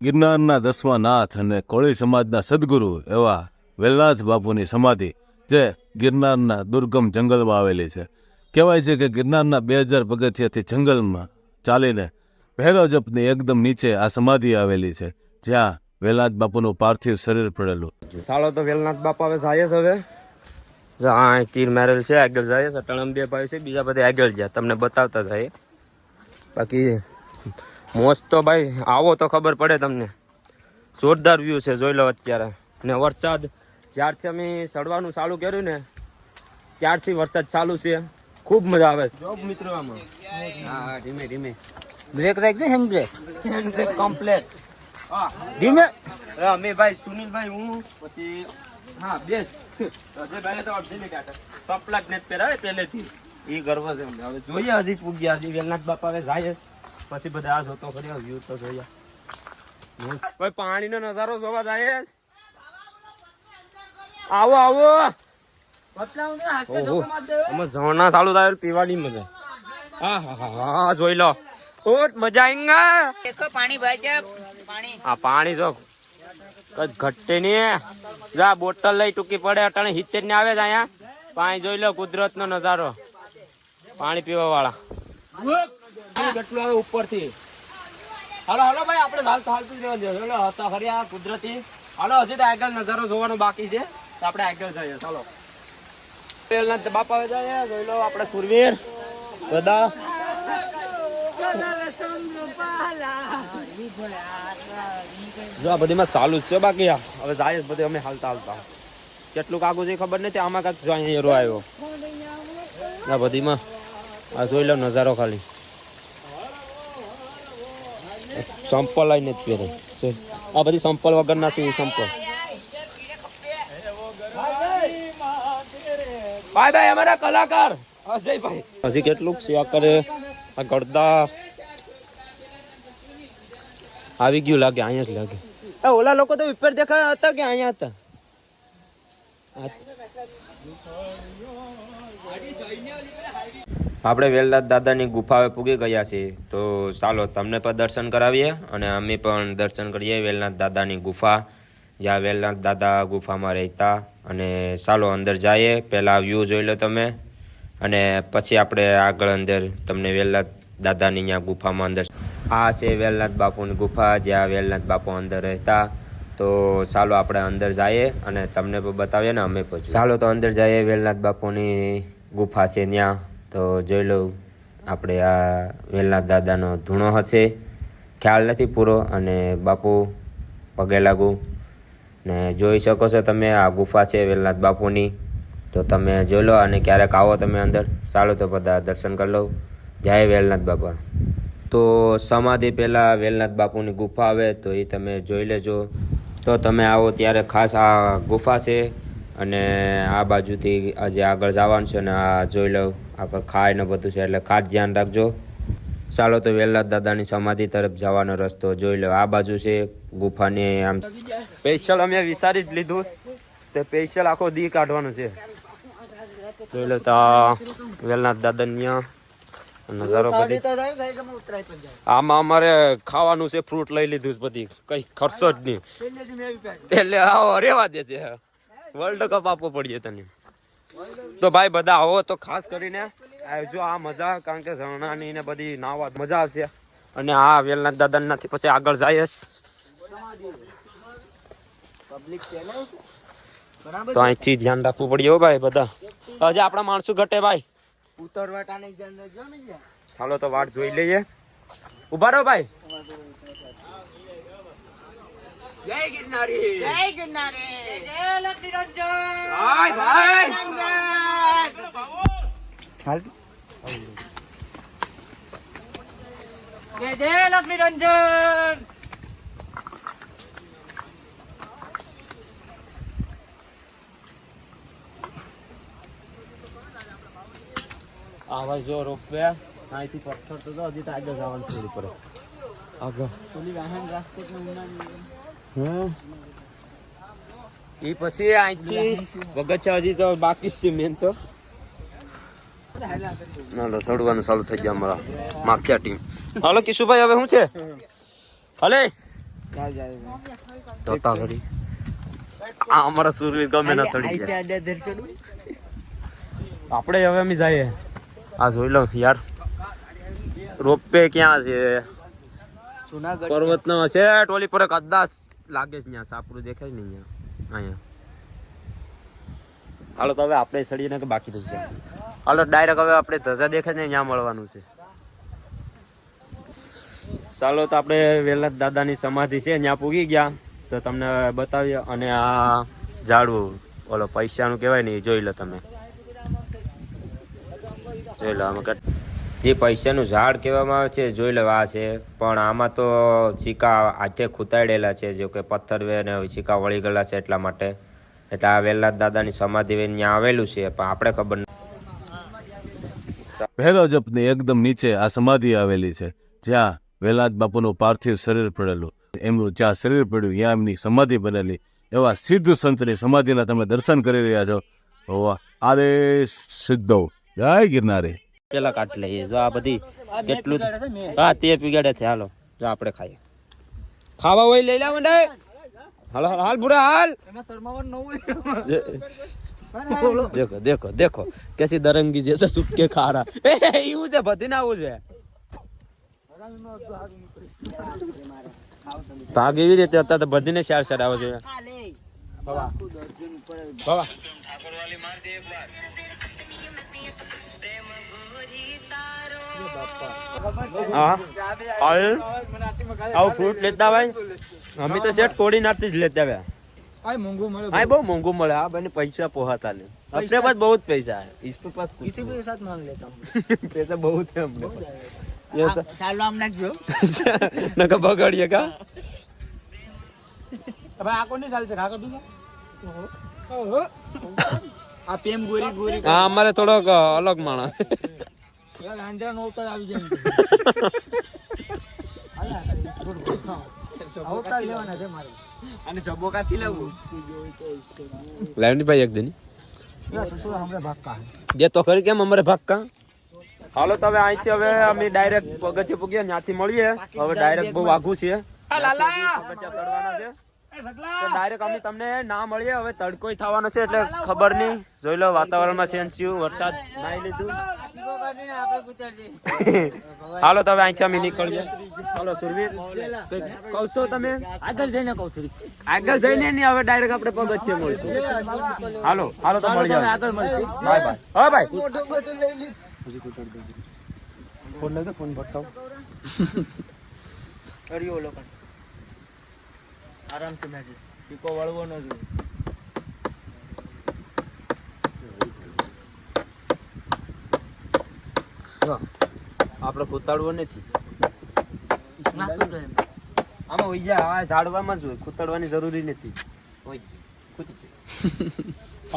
ગિરનારના દસમા નાથ અને કોળી સમાજના સદગુરુ એવા વેલનાથ બાપુની સમાધિ જે ગિરનારના દુર્ગમ જંગલમાં આવેલી છે. કહેવાય છે કે ગિરનારના બે હજાર પગથિયાથી જંગલમાં ચાલીને પહેલો જપની એકદમ નીચે આ સમાધિ આવેલી છે, જ્યાં વેલનાથ બાપુનું પાર્થિવ શરીર પડેલું. સાળો તો વેલનાથ બાપા હવે જાય હવે. હા તીર મારેલ છે, આગળ જાય છે ટણમ બે ભાઈ છે, બીજા બધા આગળ જાય, તમને બતાવતા જાય. બાકી મોજ તો ભાઈ આવો તો ખબર પડે તમને. જોરદાર વ્યૂ છે જોઈ લો અત્યારે. ને વરસાદ જ્યારથી અમે સડવાનું ચાલુ કર્યું ને ત્યારથી વરસાદ ચાલુ છે. ખૂબ મજા આવે છે. જોબ મિત્રો આમાં. હા ધીમે ધીમે. બ્રેક રાખજો હેન્ડ બ્રેક કમ્પ્લેટ ધીમે. અમે ભાઈ સુનિલભાઈ હું પછી હા બેસ. અજયભાઈ તો અડધી કાઢે. સપલા જ નથી પહેરાવે પહેલેથી. એ ગર્વ છે હવે જોઈએ હજી પૂગ્યા હજી વેલનાથ બાપા હવે જાય પછી બધા આ જોતો કર્યો વ્યૂ તો જોઈએ ભાઈ પાણીનો નજારો જોવા જાય આવો આવો. ઝરણા ચાલુ થાય પીવાની મજા. હા હા હા હા જોઈ લો. ઓટ મજા આઈંગા દેખો પાણી ભાઈ છે. પાણી. આ પાણી જો કઈ ઘટે નહીં. જા બોટલ લઈ ટૂંકી પડે અટાણે હિતેર ને આવે જ અહીંયા. પાણી જોઈ લો કુદરત નો નજારો. પાણી પીવા વાળા કેટલું આવે ઉપરથી. હાલો હાલો ભાઈ, આપણે હાલતું હાલતું જવા હતા ખરી આ કુદરતી. હાલો, હજી તો આગળ નજારો જોવાનો બાકી છે. તો આપણે આગળ જઈએ. ચાલો જો છે બાકી હવે જાય બધે, અમે હાલતા હાલતા. કેટલું કાગુ છે ખબર નથી, આમાં કાંક જો અહીંયા એરો આવ્યો. આ બધીમાં. જોઈ લો નજારો ખાલી. સંપલ આવીને જ પહેરે. આ બધી સંપલ વગર ના છે સંપલ. ભાઈ ભાઈ, અમારા કલાકાર. અજયભાઈ. હજી કેટલુંક આ કરે. આ ગળદા આવી ગયું લાગે, અહીંયા જ લાગે. એ ઓલા લોકો તો ઉપર દેખા હતા કે અહીંયા હતા? આપણે વેલનાથ દાદાની ગુફાએ પૂગી ગયા છીએ. તો ચાલો, તમને પણ દર્શન કરાવીએ અને અમે પણ દર્શન કરીએ વેલનાથ દાદાની ગુફા. જ્યાં વેલનાથ દાદા ગુફામાં રહેતા. અને ચાલો, અંદર જઈએ. પહેલાં વ્યૂ જોઈ લો તમે. અને પછી આપણે આગળ અંદર તમને વેલનાથ દાદાની ત્યાં ગુફામાં અંદર આ છે વેલનાથ બાપુની ગુફા, જ્યાં વેલનાથ બાપુ અંદર રહેતા. તો ચાલો, આપણે અંદર જઈએ અને તમને પણ બતાવીએ ને અમે પણ. ચાલો, તો અંદર જઈએ વેલનાથ બાપુની ગુફા છે ત્યાં. તો જોઈ લઉં, આપણે આ વેલનાથ દાદાનો ધૂણો હશે. ખ્યાલ નથી પૂરો અને બાપુ પગે લાગુ. ને જોઈ શકો છો તમે, આ ગુફા છે વેલનાથ બાપુની. તો તમે જોઈ લો અને ક્યારેક આવો તમે અંદર. ચાલો તો બધા દર્શન કરી લો જય વેલનાથ બાપા. તો સમાધિ પહેલાં વેલનાથ બાપુની ગુફા આવે તો એ તમે જોઈ લેજો. તો તમે આવો ત્યારે ખાસ આ ગુફા છે અને આ બાજુથી આજે આગળ જવાનું છે ને આ જોઈ લો આગળ ખાય ને બધું છે એટલે ખાસ ધ્યાન રાખજો. ચાલો તો વેલનાથ દાદાની સમાધિ તરફ જવાનો રસ્તો જોઈ લો. આ બાજુ છે ગુફાની આમ સ્પેશિયલ અમે વિચારી જ લીધું. તે સ્પેશિયલ આખો દી કાઢવાનો છે. જોઈ લો તો વેલનાથ દાદા ત્યાં નજારો બધી. આમાં અમારે ખાવાનું છે ફ્રૂટ લઈ લીધું છે બધી. કઈ ખર્ચો જ નહીં. એટલે આવો રેવા દે છે વર્લ્ડ કપ આપવો પડીએ તને. તો ભાઈ બધા આવો તો ખાસ કરીને આવજો આ મજા કારણ કે ઝરણાની ને બધી નાવા મજા આવશે. અને આ વેલનાથ દાદા નથી પછી આગળ જાય તો અહીંથી ધ્યાન રાખવું પડ્યું ભાઈ બધા. હજી આપણા માણસો ઘટે ભાઈ. ચાલો તો વાટ જોઈ લઈએ. ઊભા રહો ભાઈ. જય ગિરનારી. જય ગિરનારી. જય લક્ષ્મી રંજન ભાઈ. ભાઈ હાલ. જય જય લક્ષ્મી રંજન આ ભાઈ જો રોપવે અહીંથી પથ્થર તો હજી તો આગળ જવાનું થોડું પડે. આગળ. પેલી વાહન રાજકોટ હમ એ પછી અહીંથી વગચ્છા હજી તો બાકી છે મેન તો. ના ચડવાનું ચાલુ થઈ ગયા અમારા માફિયા ટીમ હાલો કિશુભાઈ હવે શું છે? હલે? જોતા ઘડી આ અમારા સુરવીર ગમે ના સડી ગયા. આપણે હવે અમે જઈએ. આ જોઈ લો યાર. રોપવે ક્યાં છે? પર્વત નો છે ટોલી પર કદાચ લાગે છે ત્યાં સાપડું દેખાય ને અહીંયા. અહીંયા. હાલો તો હવે આપણે સડીને કે બાકી થશે છે હાલો ડાયરેક્ટ હવે આપણે ધજા દેખાય ને ત્યાં મળવાનું છે. ચાલો તો આપણે વેલા દાદાની સમાધિ છે ત્યાં પૂગી ગયા. તો તમને બતાવીએ અને આ ઝાડવું ઓલો પૈસાનું કહેવાય ને એ જોઈ લો તમે. જોઈ લો આમાં જે પૈસાનું ઝાડ કહેવામાં આવે છે, જોઈ લેવા છે. પણ આમાં તો સિક્કા હાથે ખૂતાડેલા છે, જો કે પથ્થર વે ને સિક્કા વળી ગયેલા છે એટલા માટે. એટલે આ વેલા દાદાની સમાધિ ત્યાં આવેલું છે, પણ આપણે ખબર નથી. ભૈરવજપની એકદમ નીચે આ સમાધિ આવેલી છે, જ્યાં વેલાદ બાપુનું પાર્થિવ શરીર પડેલું. એમનું જ્યાં શરીર પડ્યું, ત્યાં એમની સમાધિ બનેલી. એવા સિદ્ધ સંતની સમાધિના તમે દર્શન કરી રહ્યા છો. આદેશ સિદ્ધો. જય ગિરનારી. પેલા કાટ લઈએ. જો આ બધી કેટલું હા તે પીગાડે છે. હાલો જો આપણે ખાઈએ. ખાવા હોય લઈ લેવા ને હાલો હાલ બુરા હાલ. દેખો દેખો દેખો. કેસી દરંગી જેસે સુટકે ખારા. એ એવું છે બધી ના આવું છે? ભાગ એવી રીતે હતા તો બધીને શાર શાર આવે છે ભવા. ભવા. હાલ આવું ફ્રૂટ લેતા ભાઈ અમે તો સેટ કોડી નાખતી જ લેતા આવ્યા हाँ बहुत महंगो મળે આ બને પૈસા પોહાતા ને अपने पास बहुत पैसा है इसके पास कुछ किसी भी साथ मांग लेता हूँ नहीं। पैसा बहुत है अपने पास ये सब ચાલો આમ નાખજો નકા બગાડીએ કા હવે આ કોની ચાલશે કાકા તું આ પેમ ગોરી ગોરી હા અમારે થોડોક અલગ માણસ યાર આંધ્રા નો અવતાર આવી જાય અવતાર લેવાના છે મારે. અને સબોકાથી લેવું? લાવની ભાઈ એક દિન. સસુરા હમણાં ભાગકા દે તો ખરી કેમ અમારે ભાગકા હાલો તો હવે અહીંથી હવે અમે ડાયરેક્ટ પગથિયે પૂગ્યા ત્યાંથી મળીએ. હવે ડાયરેક્ટ બહુ આઘું છે. પગથિયા ચડવાના છે. તો ડાયરેક્ટ અમે તમને ના મળીએ હવે તડકો થવાનો છે એટલે ખબર નહીં. જોઈ લો વાતાવરણમાં ચેન્જ થયું વરસાદ નાઈ લીધું. હાલો તમે હવે અહીંથી અમે નીકળીએ. હાલો સુરવીર. કહો તમે? આગળ જઈને કહું છું. આગળ જઈને નહીં હવે ડાયરેક્ટ આપણે પગથિયે મળીશું. હાલો હાલો તો મળી જાવ આગળ મળશું. Bye bye. હા ભાઈ. ફોન લઈ ફોન બતાવ કર્યો લોકો આરામથી નાખી પીકો વળવો ન જોઈએ. આપણે કુતાડવો નથી. આમાં હોય જાય આ ઝાડવામાં જ હોય કુતાડવાની જરૂરી નથી. હોય કૂતી